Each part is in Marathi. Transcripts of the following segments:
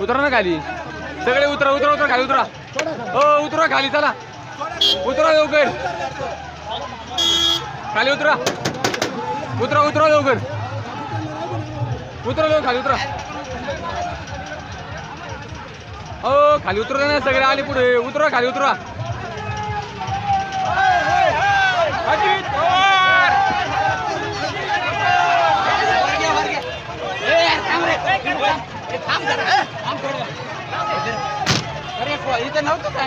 उतरा ना खाली. सगळे उतरा उतरा उतरा खाली उतरा. हो उतरा खाली चला. उतरा लवकर. खाली उतरा. उतरा उतरा लवकर. उतरा लवकर खाली उतरा. हो खाली उतरा ना सगळे आले पुढे. उतरा खाली उतरा. अजित पवार!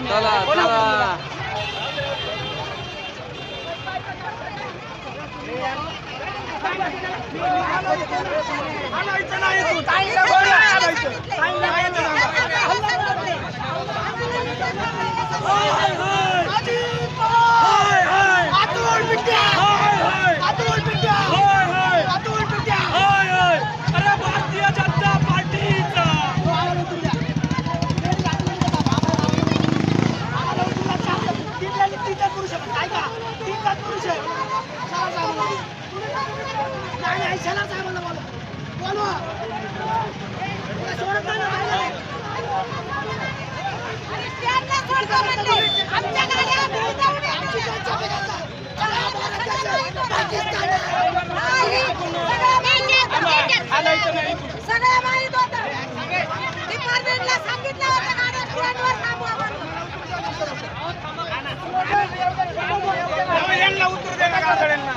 चला चला. भारतीय सगळ्या না।